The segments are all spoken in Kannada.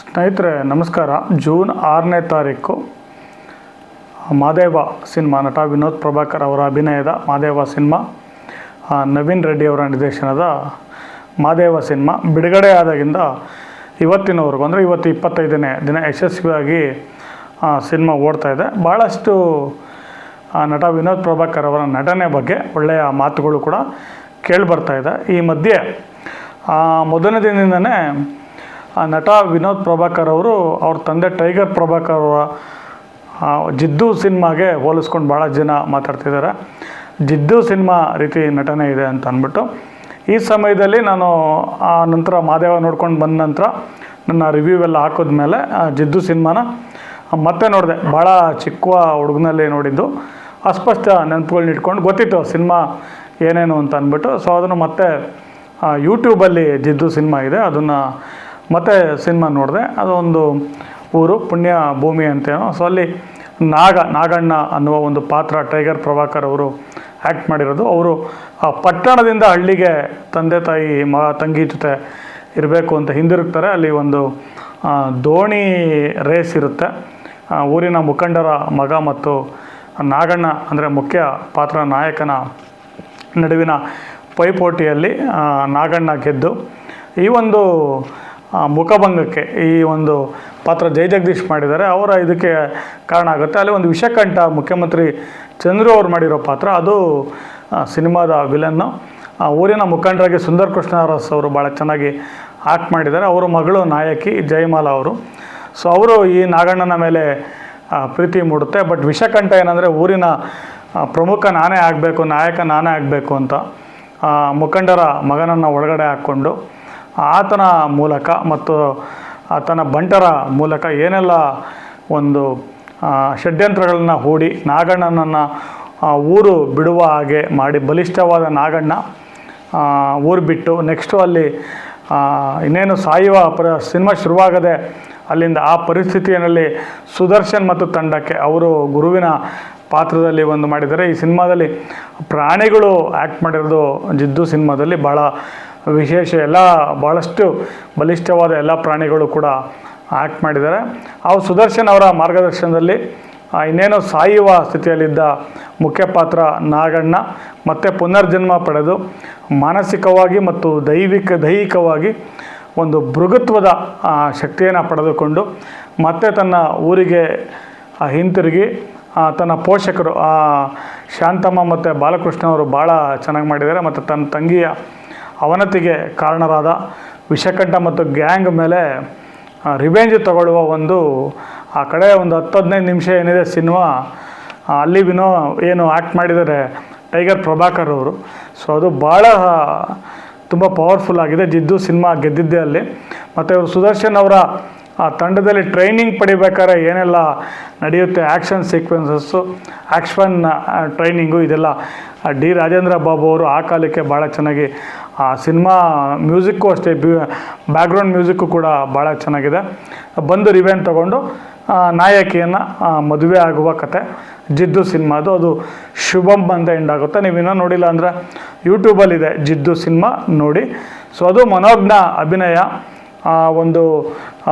ಸ್ನೇಹಿತರೆ, ನಮಸ್ಕಾರ. ಜೂನ್ ಆರನೇ ತಾರೀಕು ಮಾದೇವ ಸಿನಿಮಾ ನಟ ವಿನೋದ್ ಪ್ರಭಾಕರ್ ಅವರ ಅಭಿನಯದ ಮಾದೇವ ಸಿನಿಮಾ ನವೀನ್ ರೆಡ್ಡಿ ಅವರ ನಿರ್ದೇಶನದ ಮಾದೇವ ಸಿನಿಮಾ ಬಿಡುಗಡೆ ಆದಾಗಿಂದ ಇವತ್ತಿನವರೆಗೂ, ಅಂದರೆ ಇವತ್ತು ಇಪ್ಪತ್ತೈದನೇ ದಿನ ಯಶಸ್ವಿಯಾಗಿ ಸಿನಿಮಾ ಓಡ್ತಾ ಇದೆ. ಭಾಳಷ್ಟು ನಟ ವಿನೋದ್ ಪ್ರಭಾಕರ್ ಅವರ ನಟನೆ ಬಗ್ಗೆ ಒಳ್ಳೆಯ ಮಾತುಗಳು ಕೂಡ ಕೇಳಿಬರ್ತಾ ಇದೆ. ಈ ಮಧ್ಯೆ ಮೊದಲನೇ ದಿನದಿಂದನೇ ಆ ನಟ ವಿನೋದ್ ಪ್ರಭಾಕರ್ ಅವರು ಅವ್ರ ತಂದೆ ಟೈಗರ್ ಪ್ರಭಾಕರ್ ಅವರ ಜಿದ್ದು ಸಿನಿಮಾಗೆ ಹೋಲಿಸ್ಕೊಂಡು ಭಾಳ ಜನ ಮಾತಾಡ್ತಿದ್ದಾರೆ. ಜಿದ್ದು ಸಿನಿಮಾ ರೀತಿ ನಟನೆ ಇದೆ ಅಂತ ಅಂದ್ಬಿಟ್ಟು. ಈ ಸಮಯದಲ್ಲಿ ನಾನು, ಆ, ನಂತರ ಮಾದೇವ ನೋಡ್ಕೊಂಡು ಬಂದ ನಂತರ ನನ್ನ ರಿವ್ಯೂ ಎಲ್ಲ ಹಾಕಿದ್ಮೇಲೆ ಜಿದ್ದು ಸಿನಿಮಾನ ಮತ್ತೆ ನೋಡಿದೆ. ಭಾಳ ಚಿಕ್ಕ ಹುಡುಗನಲ್ಲಿ ನೋಡಿದ್ದು. ಅಸ್ಪಷ್ಟ ನೆನಪುಗಳನ್ನ ಇಟ್ಕೊಂಡು ಗೊತ್ತಿತ್ತು ಸಿನಿಮಾ ಏನೇನು ಅಂತ ಅಂದ್ಬಿಟ್ಟು. ಸೊ ಅದನ್ನು ಮತ್ತೆ ಯೂಟ್ಯೂಬಲ್ಲಿ ಜಿದ್ದು ಸಿನಿಮಾ ಇದೆ. ಅದನ್ನು ಮತ್ತೆ ಸಿನಿಮಾ ನೋಡಿದೆ, ಅದೊಂದು ಊರು ಪುಣ್ಯ ಭೂಮಿ ಅಂತೇನೋ. ಸೊ ಅಲ್ಲಿ ನಾಗ, ನಾಗಣ್ಣ ಅನ್ನುವ ಒಂದು ಪಾತ್ರ ಟೈಗರ್ ಪ್ರಭಾಕರ್ ಅವರು ಆ್ಯಕ್ಟ್ ಮಾಡಿರೋದು. ಅವರು ಪಟ್ಟಣದಿಂದ ಹಳ್ಳಿಗೆ ತಂದೆ ತಾಯಿ, ಮ, ತಂಗಿ ಜೊತೆ ಇರಬೇಕು ಅಂತ ಹಿಂದಿರುಗ್ತಾರೆ. ಅಲ್ಲಿ ಒಂದು ದೋಣಿ ರೇಸ್ ಇರುತ್ತೆ. ಊರಿನ ಮುಖಂಡರ ಮಗ ಮತ್ತು ನಾಗಣ್ಣ ಅಂದರೆ ಮುಖ್ಯ ಪಾತ್ರ ನಾಯಕನ ನಡುವಿನ ಪೈಪೋಟಿಯಲ್ಲಿ ನಾಗಣ್ಣ ಗೆದ್ದು, ಈ ಒಂದು ಮುಖಭಂಗಕ್ಕೆ ಈ ಒಂದು ಪಾತ್ರ ಜಯಜಗದೀಶ್ ಮಾಡಿದ್ದಾರೆ, ಅವರ ಇದಕ್ಕೆ ಕಾರಣ ಆಗುತ್ತೆ. ಅಲ್ಲಿ ಒಂದು ವಿಷಕಂಠ ಮುಖ್ಯಮಂತ್ರಿ ಚಂದ್ರು ಅವ್ರು ಮಾಡಿರೋ ಪಾತ್ರ, ಅದು ಸಿನಿಮಾದ ವಿಲನ್ನು. ಊರಿನ ಮುಖಂಡರಾಗಿ ಸುಂದರ್ ಕೃಷ್ಣ ಅವರು ಭಾಳ ಚೆನ್ನಾಗಿ ಆ್ಯಕ್ಟ್ ಮಾಡಿದ್ದಾರೆ. ಅವರ ಮಗಳು ನಾಯಕಿ ಜಯಮಾಲಾ ಅವರು. ಸೊ, ಅವರು ಈ ನಾಗಣ್ಣನ ಮೇಲೆ ಪ್ರೀತಿ ಮೂಡುತ್ತೆ. ಬಟ್ ವಿಷಕಂಠ ಏನಂದರೆ ಊರಿನ ಪ್ರಮುಖ ನಾನೇ ಆಗಬೇಕು, ನಾಯಕ ನಾನೇ ಆಗಬೇಕು ಅಂತ ಮುಖಂಡರ ಮಗನನ್ನು ಒಳಗಡೆ ಹಾಕ್ಕೊಂಡು ಆತನ ಮೂಲಕ ಮತ್ತು ಆತನ ಬಂಟರ ಮೂಲಕ ಏನೆಲ್ಲ ಒಂದು ಷಡ್ಯಂತ್ರಗಳನ್ನು ಹೂಡಿ ನಾಗಣ್ಣನನ್ನು ಊರು ಬಿಡುವ ಹಾಗೆ ಮಾಡಿ ಬಲಿಷ್ಠವಾದ ನಾಗಣ್ಣ ಊರು ಬಿಟ್ಟು ನೆಕ್ಸ್ಟು ಅಲ್ಲಿ ಇನ್ನೇನು ಸಾಯುವ ಪರ, ಸಿನಿಮಾ ಶುರುವಾಗದೆ ಅಲ್ಲಿಂದ ಆ ಪರಿಸ್ಥಿತಿಯಲ್ಲಿ ಸುದರ್ಶನ್ ಮತ್ತು ತಂಡಕ್ಕೆ ಅವರು ಗುರುವಿನ ಪಾತ್ರದಲ್ಲಿ ಒಂದು ಮಾಡಿದ್ದಾರೆ. ಈ ಸಿನಿಮಾದಲ್ಲಿ ಪ್ರಾಣಿಗಳು ಆ್ಯಕ್ಟ್ ಮಾಡಿರೋದು ಜಿದ್ದು ಸಿನಿಮಾದಲ್ಲಿ ಭಾಳ ವಿಶೇಷ ಎಲ್ಲ ಭಾಳಷ್ಟು ಬಲಿಷ್ಠವಾದ ಎಲ್ಲ ಪ್ರಾಣಿಗಳು ಕೂಡ ಆ್ಯಕ್ಟ್ ಮಾಡಿದ್ದಾರೆ. ಅವು ಸುದರ್ಶನ್ ಅವರ ಮಾರ್ಗದರ್ಶನದಲ್ಲಿ ಆ, ಇನ್ನೇನು ಸಾಯುವ ಸ್ಥಿತಿಯಲ್ಲಿದ್ದ ಮುಖ್ಯ ಪಾತ್ರ ನಾಗಣ್ಣ ಮತ್ತೆ ಪುನರ್ಜನ್ಮ ಪಡೆದು ಮಾನಸಿಕವಾಗಿ ಮತ್ತು ದೈವಿಕ ದೈಹಿಕವಾಗಿ ಒಂದು ಭೃಗುತ್ವದ ಆ, ಶಕ್ತಿಯನ್ನು ಪಡೆದುಕೊಂಡು ಮತ್ತೆ ತನ್ನ ಊರಿಗೆ ಆ, ಹಿಂತಿರುಗಿ ತನ್ನ ಪೋಷಕರು ಆ, ಶಾಂತಮ್ಮ ಮತ್ತು ಬಾಲಕೃಷ್ಣ ಅವರು ಭಾಳ ಚೆನ್ನಾಗಿ ಮಾಡಿದ್ದಾರೆ. ಮತ್ತು ತನ್ನ ತಂಗಿಯ ಅವನತಿಗೆ ಕಾರಣರಾದ ವಿಷಕಂಠ ಮತ್ತು ಗ್ಯಾಂಗ್ ಮೇಲೆ ರಿವೆಂಜ್ ತಗೊಳ್ಳುವ ಒಂದು, ಆ ಕಡೆ ಒಂದು ಹತ್ತು ಹದಿನೈದು ನಿಮಿಷ ಏನಿದೆ ಸಿನಿಮಾ ಅಲ್ಲಿ ವಿನೋ ಏನು ಆ್ಯಕ್ಟ್ ಮಾಡಿದರೆ ಟೈಗರ್ ಪ್ರಭಾಕರ್ ಅವರು. ಸೊ ಅದು ಭಾಳ ತುಂಬ ಪವರ್ಫುಲ್ ಆಗಿದೆ. ಜಿದ್ದು ಸಿನಿಮಾ ಗೆದ್ದಿದ್ದೆ ಅಲ್ಲಿ. ಮತ್ತು ಇವರು ಸುದರ್ಶನ್ ಅವರ, ಆ, ತಂಡದಲ್ಲಿ ಟ್ರೈನಿಂಗ್ ಪಡಿಬೇಕಾದ್ರೆ ಏನೆಲ್ಲ ನಡೆಯುತ್ತೆ ಆ್ಯಕ್ಷನ್ ಸೀಕ್ವೆನ್ಸಸ್ಸು ಆ್ಯಕ್ಷನ್ ಟ್ರೈನಿಂಗು ಇದೆಲ್ಲ. ಡಿ ರಾಜೇಂದ್ರ ಬಾಬು ಅವರು ಆ ಕಾಲಕ್ಕೆ ಭಾಳ ಚೆನ್ನಾಗಿ ಆ ಸಿನಿಮಾ ಮ್ಯೂಸಿಕ್ಕು ಅಷ್ಟೇ ಬ್ಯಾಕ್ಗ್ರೌಂಡ್ ಮ್ಯೂಸಿಕ್ಕು ಕೂಡ ಭಾಳ ಚೆನ್ನಾಗಿದೆ. ಬಂದು ರಿವೆನ್ ತಗೊಂಡು ನಾಯಕಿಯನ್ನು ಮದುವೆ ಆಗುವ ಕತೆ, ಜಿದ್ದು ಸಿನಿಮಾ ಅದು ಶುಭಂ ಅಂತ ಎಂಡ್ ಆಗುತ್ತೆ. ನೀವು ಇನ್ನೂ ನೋಡಿಲ್ಲ ಅಂದರೆ ಯೂಟ್ಯೂಬಲ್ಲಿದೆ ಜಿದ್ದು ಸಿನಿಮಾ, ನೋಡಿ. ಸೊ, ಅದು ಮನೋಜ್ಞ ಅಭಿನಯ. ಒಂದು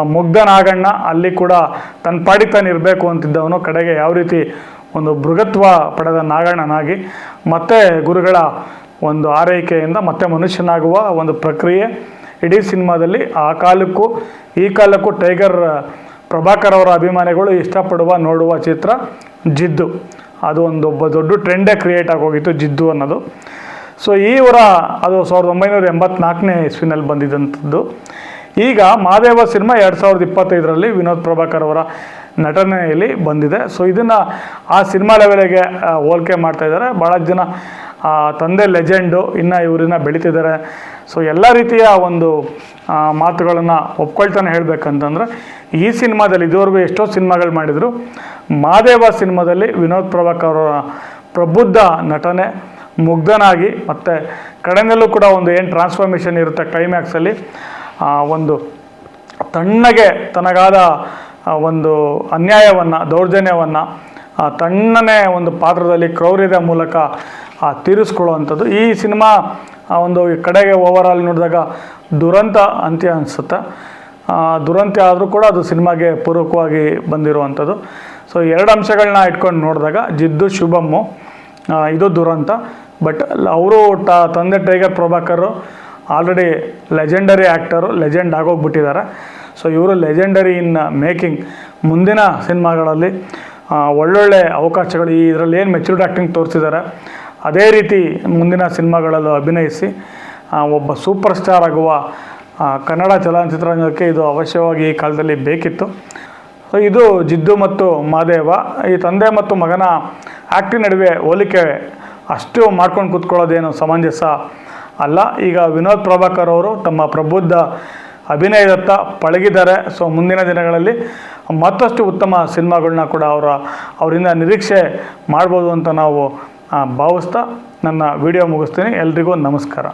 ಮುಗ್ಧ ನಾಗಣ್ಣ ಅಲ್ಲಿ ಕೂಡ ತನ್ನ ಪಾಡಿ ತಾನು ಇರಬೇಕು ಅಂತಿದ್ದವನು. ಕಡೆಗೆ ಯಾವ ರೀತಿ ಒಂದು ಮೃಗತ್ವ ಪಡೆದ ನಾಗಣ್ಣನಾಗಿ. ಮತ್ತೆ ಗುರುಗಳ ಒಂದು ಆರೈಕೆಯಿಂದ ಮತ್ತೆ ಮನುಷ್ಯನಾಗುವ ಒಂದು ಪ್ರಕ್ರಿಯೆ ಇಡೀ ಸಿನಿಮಾದಲ್ಲಿ ಆ ಕಾಲಕ್ಕೂ ಈ ಕಾಲಕ್ಕೂ ಟೈಗರ್ ಪ್ರಭಾಕರ್ ಅವರ ಅಭಿಮಾನಿಗಳು ಇಷ್ಟಪಡುವ, ನೋಡುವ ಚಿತ್ರ ಜಿದ್ದು. ಅದು ಒಂದು ಒಬ್ಬ ದೊಡ್ಡ ಟ್ರೆಂಡೇ ಕ್ರಿಯೇಟ್ ಆಗೋಗಿತ್ತು ಜಿದ್ದು ಅನ್ನೋದು. ಸೊ ಈ ವರ ಅದು ಸಾವಿರದ ಒಂಬೈನೂರ ಎಂಬತ್ನಾಲ್ಕನೇ ಇಸ್ವಿನಲ್ಲಿ ಬಂದಿದ್ದಂಥದ್ದು ಈಗ ಮಾದೇವ ಸಿನಿಮಾ ಎರಡು ಸಾವಿರದ ಇಪ್ಪತ್ತೈದರಲ್ಲಿ ವಿನೋದ್ ಪ್ರಭಾಕರ್ ಅವರ ನಟನೆಯಲ್ಲಿ ಬಂದಿದೆ. ಸೊ ಇದನ್ನು ಆ ಸಿನಿಮಾ ಲೆವೆಲಿಗೆ ಹೋಲ್ಕೆ ಮಾಡ್ತಾ ಇದ್ದಾರೆ. ಭಾಳ ಜನ ತಂದೆ ಲೆಜೆಂಡು ಇನ್ನು ಇವರನ್ನ ಬೆಳೀತಿದ್ದಾರೆ ಸೊ ಎಲ್ಲ ರೀತಿಯ ಒಂದು ಮಾತುಗಳನ್ನು ಒಪ್ಕೊಳ್ತಾನೆ ಹೇಳಬೇಕಂತಂದ್ರೆ ಈ ಸಿನಿಮಾದಲ್ಲಿ ಇದುವರೆಗೂ ಎಷ್ಟೋ ಸಿನಿಮಾಗಳು ಮಾಡಿದರು. ಮಾದೇವ ಸಿನಿಮಾದಲ್ಲಿ ವಿನೋದ್ ಪ್ರಭಾಕರ್ ಅವರ ಪ್ರಬುದ್ಧ ನಟನೆ ಮುಗ್ಧನಾಗಿ ಮತ್ತು ಕಡೆಯಲ್ಲೂ ಕೂಡ ಒಂದು ಏನು ಟ್ರಾನ್ಸ್ಫಾರ್ಮೇಷನ್ ಇರುತ್ತೆ ಕ್ಲೈಮ್ಯಾಕ್ಸಲ್ಲಿ ಆ, ಒಂದು ತಣ್ಣಗೆ ತನಗಾದ ಒಂದು ಅನ್ಯಾಯವನ್ನು ದೌರ್ಜನ್ಯವನ್ನು ತಣ್ಣನೆ ಒಂದು ಪಾತ್ರದಲ್ಲಿ ಕ್ರೌರ್ಯದ ಮೂಲಕ ಆ, ತೀರಿಸ್ಕೊಳ್ಳುವಂಥದ್ದು. ಈ ಸಿನಿಮಾ ಒಂದು ಕಡೆಗೆ ಕಡೆಗೆ ಓವರಾಲ್ ನೋಡಿದಾಗ ದುರಂತ ಅಂತ್ಯ ಅನಿಸುತ್ತೆ. ದುರಂತ ಆದರೂ ಕೂಡ ಅದು ಸಿನಿಮಾಗೆ ಪೂರಕವಾಗಿ ಬಂದಿರುವಂಥದ್ದು. ಸೊ ಎರಡು ಅಂಶಗಳನ್ನ ಇಟ್ಕೊಂಡು ನೋಡಿದಾಗ ಜಿದ್ದು ಶುಭಮ್ಮು ಇದು ದುರಂತ. ಬಟ್ ಅವರು ಟ ತಂದೆ Tiger Prabhakar already legendary actor legend ಆಗೋಗ್ಬಿಟ್ಟಿದ್ದಾರೆ. So ಇವರು ಲೆಜೆಂಡರಿ ಇನ್ ಮೇಕಿಂಗ್ ಮುಂದಿನ ಸಿನಿಮಾಗಳಲ್ಲಿ ಒಳ್ಳೊಳ್ಳೆ ಅವಕಾಶಗಳು ಈ ಇದರಲ್ಲಿ ಏನು ಮೆಚೂರ್ಡ್ ಆ್ಯಕ್ಟಿಂಗ್ ತೋರಿಸಿದ್ದಾರೆ ಅದೇ ರೀತಿ ಮುಂದಿನ ಸಿನಿಮಾಗಳಲ್ಲೂ ಅಭಿನಯಿಸಿ ಒಬ್ಬ ಸೂಪರ್ ಸ್ಟಾರ್ ಆಗುವ ಕನ್ನಡ ಚಲನಚಿತ್ರರಂಗಕ್ಕೆ ಇದು ಅವಶ್ಯವಾಗಿ ಈ ಕಾಲದಲ್ಲಿ ಬೇಕಿತ್ತು. ಸೊ, ಇದು ಜಿದ್ದು ಮತ್ತು ಮಹದೇವ ಈ ತಂದೆ ಮತ್ತು ಮಗನ ಆ್ಯಕ್ಟಿಂಗ್ ನಡುವೆ ಹೋಲಿಕೆ ಅಷ್ಟು ಮಾಡ್ಕೊಂಡು ಕೂತ್ಕೊಳ್ಳೋದೇನು ಸಮಂಜಸ ಅಲ್ಲ. ಈಗ ವಿನೋದ್ ಪ್ರಭಾಕರ್ ಅವರು ತಮ್ಮ ಪ್ರಬುದ್ಧ ಅಭಿನಯದತ್ತ ಪಳಗಿದ್ದಾರೆ. ಸೊ, ಮುಂದಿನ ದಿನಗಳಲ್ಲಿ ಮತ್ತಷ್ಟು ಉತ್ತಮ ಸಿನಿಮಾಗಳನ್ನ ಕೂಡ ಅವರ, ಅವರಿಂದ ನಿರೀಕ್ಷೆ ಮಾಡ್ಬೋದು ಅಂತ ನಾವು ಭಾವಿಸ್ತಾ ನನ್ನ ವಿಡಿಯೋ ಮುಗಿಸ್ತೀನಿ. ಎಲ್ರಿಗೂ ನಮಸ್ಕಾರ.